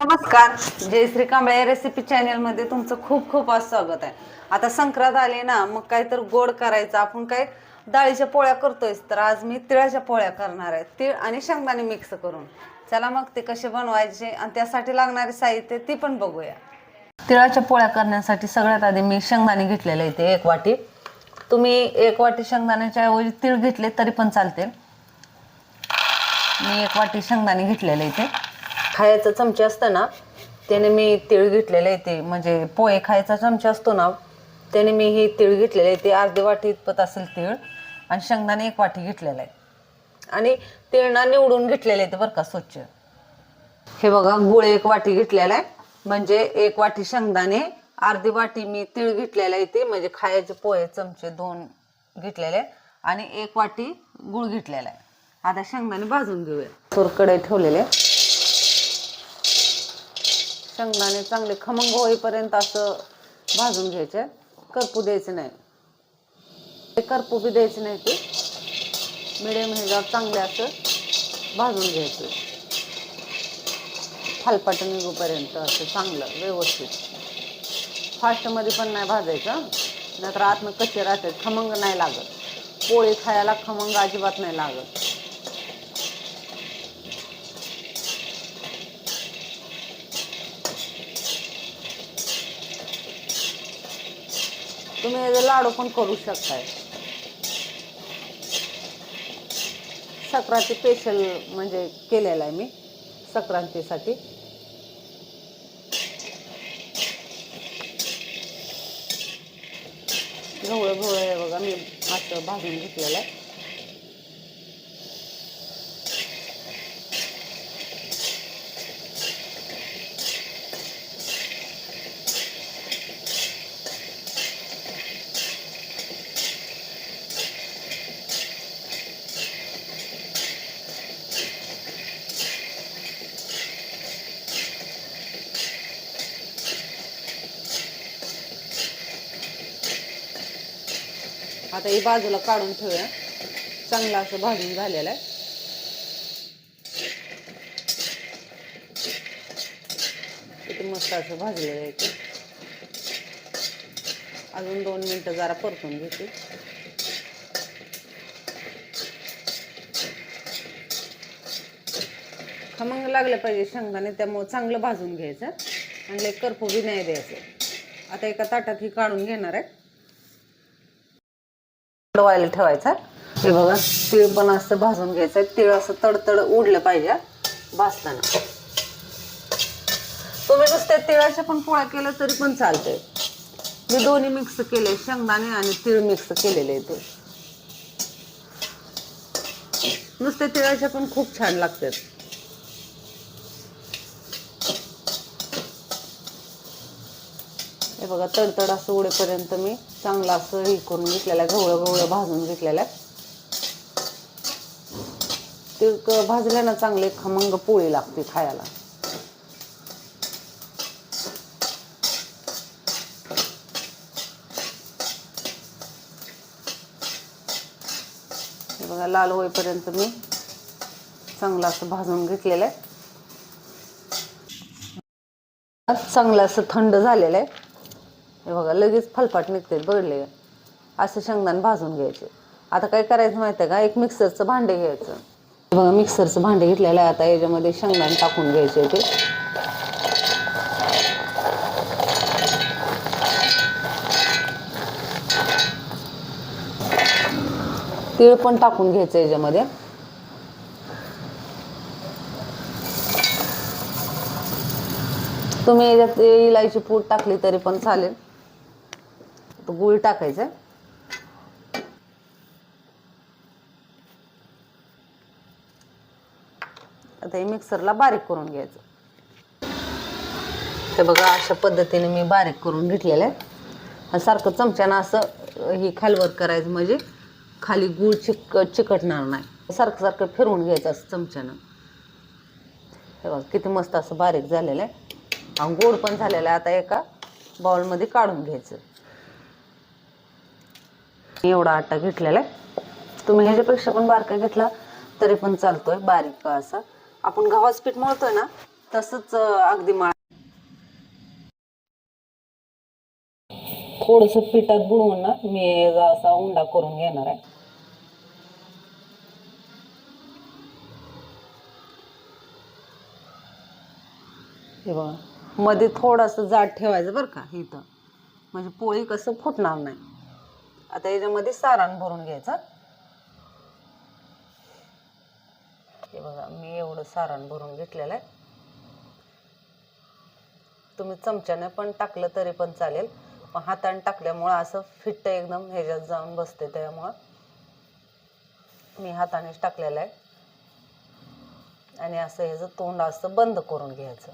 नमस्कार. जयश्री कांबळे रेसिपी चॅनलमध्ये तुमचं खूप खूप आज स्वागत आहे. आता संक्रांत आली ना मग काय तर गोड करायचं. आपण काय डाळीच्या पोळ्या करतोय तर आज मी तिळाच्या पोळ्या करणार आहे. तीळ आणि शेंगदाणे मिक्स करून. चला मग ते कसे बनवायचे आणि त्यासाठी लागणारे साहित्य ती पण बघूया. तिळाच्या पोळ्या करण्यासाठी सगळ्यात आधी मी शेंगदाणे घेतलेले इथे एक वाटी. तुम्ही एक वाटी शेंगदाण्याच्या ऐवजी तीळ घेतले तरी पण चालते. मी एक वाटी शेंगदाणे घेतलेले इथे. खायचा चमचे असतं ना त्याने मी तीळ घेतलेले ते म्हणजे पोहे खायचा चमचा असतो ना त्याने मी हे तीळ घेतलेले ते अर्धी वाटी इतपत असेल तीळ आणि शेंगदाणे एक वाटी घेतलेला आहे. आणि तिळणा निवडून घेतलेले ते बरं का स्वच्छ. हे बघा गुळ एक वाटी घेतलेला आहे म्हणजे एक वाटी शेंगदाणे अर्धी वाटी मी तीळ घेतलेला आहे ते म्हणजे खायचे पोहे चमचे दोन घेतलेले आणि एक वाटी गुळ घेतलेला आहे. आता शेंगदाणे भाजून घेऊया. सोरकडे ठेवलेले शेंगदाणे चांगले खमंग होईपर्यंत असं भाजून घ्यायचे. करपू द्यायचे नाही. ते करपू बी द्यायचे नाही ते. मिडियम ह्याच्यावर चांगले असं भाजून घ्यायचं. फालपाट निघूपर्यंत असं चांगलं व्यवस्थित. फास्टमध्ये पण नाही भाजायचं. नाहीतर आतनं कच्चे राहतात. खमंग नाही लागत. पोळी खायला खमंग अजिबात नाही लागत. तुम्ही याचे लाडू पण करू शकताय. संक्रांती स्पेशल म्हणजे केलेला आहे मी संक्रांतीसाठी. गवळं गवळं आहे बघा मी असं भाजून घेतलेलं आहे. आता ही बाजूला काढून ठेवूया. चांगलं असं भाजून झालेलं आहे. किती मस्त असं भाजलेलं आहे ते. अजून दोन मिनटं जरा परतून घेते. खमंग लागलं पाहिजे शेंगदाणे त्यामुळं चांगलं भाजून घ्यायचं. आणि एक करपू बी नाही द्यायचं. आता एका ताटात ही काढून घेणार आहे. व्हायला ठेवायचा. हे बघा तीळ पण असं भाजून घ्यायचं. तीळ असं तडतड उडलं पाहिजे भाजताना. तुम्ही नुसत्या तिळाच्या पण पोळ्या केल्या तरी पण चालते मी दोन्ही मिक्स केले शेंगदाणे आणि तीळ मिक्स केलेले ते नुसते तिळाच्या पण खूप छान लागतात. हे बघा तडतड असं उडेपर्यंत मी चांगलं असं हे करून घेतलेलं आहे गवळं गवळं भाजून घेतलेलं आहे. ते भाजल्यानं चांगले खमंग पोळी लागते खायला. हे बघा लाल होईपर्यंत मी चांगलं असं भाजून घेतलेलं आहे. चांगलं असं थंड झालेलं आहे. हे बघा लगेच फलपाट निघते बघले. असं शेंगदाणे भाजून घ्यायचे. आता काय करायचं माहिती आहे का? एक मिक्सरचं भांडे घ्यायचं. हे बघा मिक्सरचं भांडे घेतलेलं आहे. आता याच्यामध्ये शेंगदाणे टाकून घ्यायचे ते. तीळ पण टाकून घ्यायचं याच्यामध्ये. तुम्ही याच्यात इलायची पूड टाकली तरी पण चालेल. तो गुळ टाकायचा. आता हे मिक्सरला बारीक करून घ्यायचं. ते बघा अशा पद्धतीने मी बारीक करून घेतलेलं आहे. सारखं चमच्यानं असं हे खालवर करायचं म्हणजे खाली गूळ चिक चिकटणार नाही. सारखं सारखं फिरवून घ्यायचं असं चमच्यानं. हे बघा किती मस्त असं बारीक झालेलं आहे. आणि गोड पण झालेलं आहे आता एका बाउलमध्ये काढून घ्यायचं. एवढा आटा घेतलेला आहे. तुम्ही ह्याच्यापेक्षा पण बारका घेतला तरी पण चालतोय बारीक असा. आपण गव्हाचं पीठ मळतोय ना तसंच अगदी माळ. थोडस पिठात बुडवून ना मी असा उंडा करून घेणार आहे. हे बघा मध्ये थोडंसं जाड ठेवायचं बरं का इथं. म्हणजे पोळी कसं फुटणार नाही. आता याच्यामध्ये सारण भरून घ्यायचं. हे बघा मी एवढं सारण भरून घेतलेलं आहे. तुम्ही चमच्याने पण टाकलं तरी पण चालेल. पण हाताने टाकल्यामुळं असं फिट्ट एकदम ह्याच्यात जाऊन बसते त्यामुळं. मी हातानेच टाकलेलं आहे. आणि असं ह्याचं तोंड असं बंद करून घ्यायचं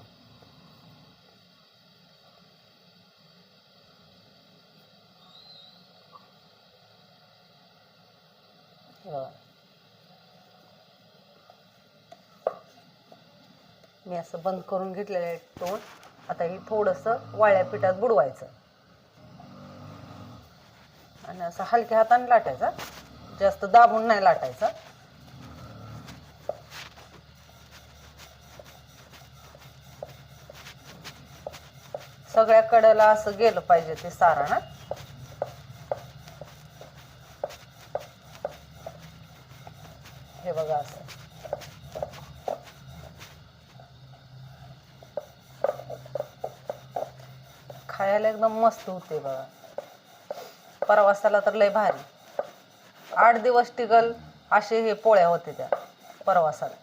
हे बघा. मी असं बंद करून घेतलेलं आहे तोंड. आता हे थोडंसं वाळ्या पिठात बुडवायचं. आणि असं हलक्या हाताने लाटायचा. जास्त दाबून नाही लाटायचा. सगळ्या कडेला असं गेलं पाहिजे ते सारण हं. हे बघा असं खायला एकदम मस्त होते बघा. परवासाला तर लय भारी. आठ दिवस टिकल असे हे पोळ्या होते त्या परवासाला.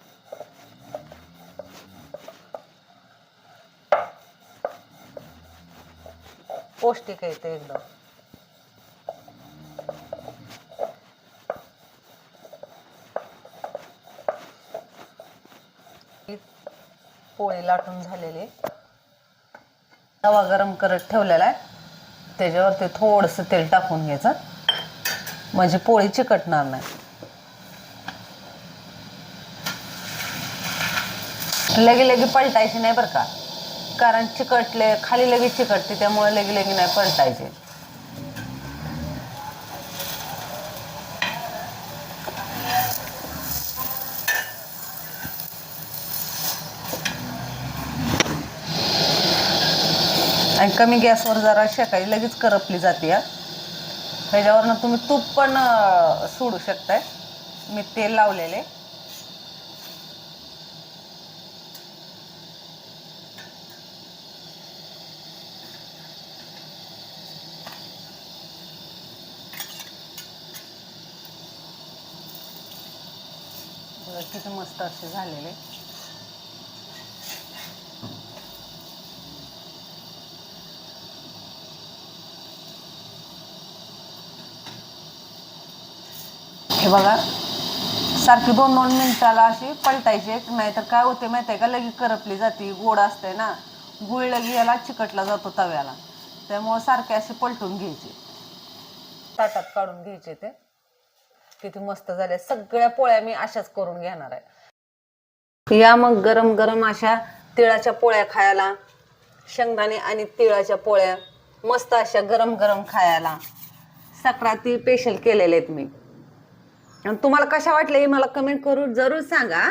पौष्टिक आहे ते एकदम. पोळी लाटून झालेली. तवा गरम करत ठेवलेला आहे. त्याच्यावर ते थोडंसं तेल टाकून घ्यायचं. म्हणजे पोळी चिकटणार नाही. लगे लगे पलटायची नाही बरं का. कारण चिकटले खाली लगेच चिकटते त्यामुळे लगे लगे नाही पलटायचे. आणि कमी गॅसवर जरा शेकायची लगेच करपली जाते या ह्याच्यावरनं तुम्ही तूप पण सोडू शकताय. मी तेल लावलेले. किती मस्त असे झालेले. बघा. सारखी दोन दोन मिनिटाला अशी पलटायची नाहीतर काय होते माहिती आहे का? लगेच करपली जाते. गोड असते ना. गुळ लगी याला चिकटला जातो तव्याला. त्यामुळं सारखे असे पलटून घ्यायचे. ताटात काढून घ्यायचे ते. किती मस्त झाले. सगळ्या पोळ्या मी अशाच करून घेणार आहे. या मग गरम गरम अशा तिळाच्या पोळ्या खायला. शेंगदाणे आणि तिळाच्या पोळ्या. मस्त अशा गरम गरम खायला. सक्राती स्पेशल केलेले आहेत मी. आणि तुम्हाला कशा वाटल्या हे मला कमेंट करून जरूर सांगा.